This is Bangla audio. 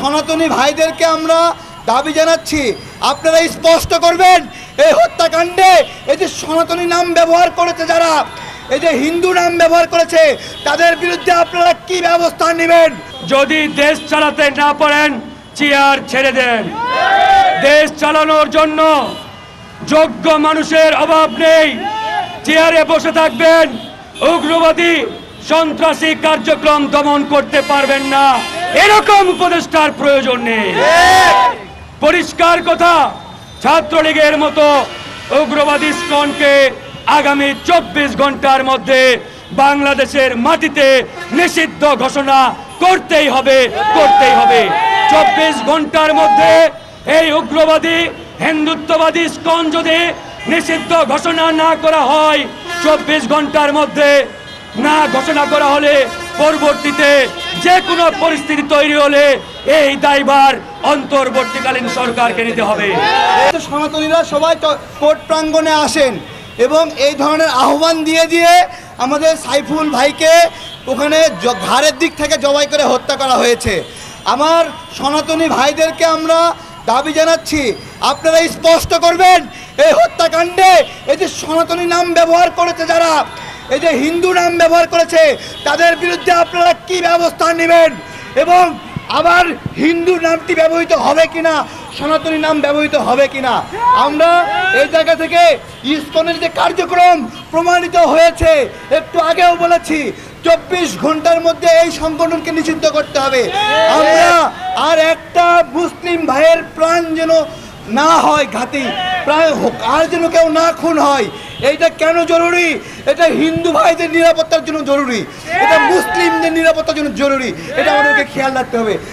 সনাতনী ভাইদেরকে আমরা দাবি জানাচ্ছি। আপনারা স্পষ্ট করবেন, এই হত্যাকাণ্ডে এই যে সনাতনী নাম ব্যবহার করেছে যারা, এই যে হিন্দু নাম ব্যবহার করেছে, তাদের বিরুদ্ধে আপনারা কি ব্যবস্থা নেবেন? যদি দেশ চালাতে না পারেন, চেয়ার ছেড়ে দেন। দেশ চালানোর জন্য যোগ্য মানুষের অভাব নেই। চেয়ারে বসে থাকবেন, উগ্রবাদী সন্ত্রাসী কার্যক্রম দমন করতে পারবেন না। এরকম উপদেষ্টার প্রয়োজন নেই। পরিষ্কার কথা, ছাত্রলীগের মতো উগ্রবাদী স্কনকে আগামী চব্বিশ ঘণ্টার মধ্যে বাংলাদেশের মাটিতে নিষিদ্ধ ঘোষণা করতেই হবে করতেই হবে। চব্বিশ ঘণ্টার মধ্যে এই উগ্রবাদী, হিন্দুত্ববাদী স্কন যদি নিষিদ্ধ ঘোষণা না করা হয়, চব্বিশ ঘণ্টার মধ্যে না ঘোষণা করা হলে পরবর্তীতে যে কোনো পরিস্থিতি তৈরি হলে এই দায়ভার অন্তর্বর্তীকালীন সরকারকে নিতে হবে। সনাতনীরা সবাই কোর্ট প্রাঙ্গণে আসেন এবং এই ধরনের আহ্বান দিয়ে দিয়ে আমাদের সাইফুল ভাইকে ওখানে ঘাড়ের দিক থেকে জবাই করে হত্যা করা হয়েছে। আমার সনাতনী ভাইদেরকে আমরা দাবি জানাচ্ছি, আপনারা স্পষ্ট করবেন, এই হত্যাকাণ্ডে এই যে সনাতনী নাম ব্যবহার করেছে যারা, এই যে হিন্দু নাম ব্যবহার করেছে তাদের বিরুদ্ধে আপনারা কি ব্যবস্থা নেবেন? এবং আবার হিন্দু নামটি ব্যবহৃত হবে কিনা, সনাতনী নাম ব্যবহৃত হবে কিনা? আমরা এই জায়গা থেকে ইসকনের যে কার্যক্রম প্রমাণিত হয়েছে, একটু আগেও বলেছি, চব্বিশ ঘণ্টার মধ্যে এই সংগঠনকে নিষিদ্ধ করতে হবে। আমরা আর একটা মুসলিম ভাইয়ের প্রাণ যেন না হয় ঘাতি প্রায় আর যেন কেউ না খুন হয় এইটা কেন জরুরি? এটা হিন্দু ভাইদের নিরাপত্তার জন্য জরুরি। এটা মুসলিমদের নিরাপত্তার জন্য জরুরি। এটা আমাদেরকে খেয়াল রাখতে হবে।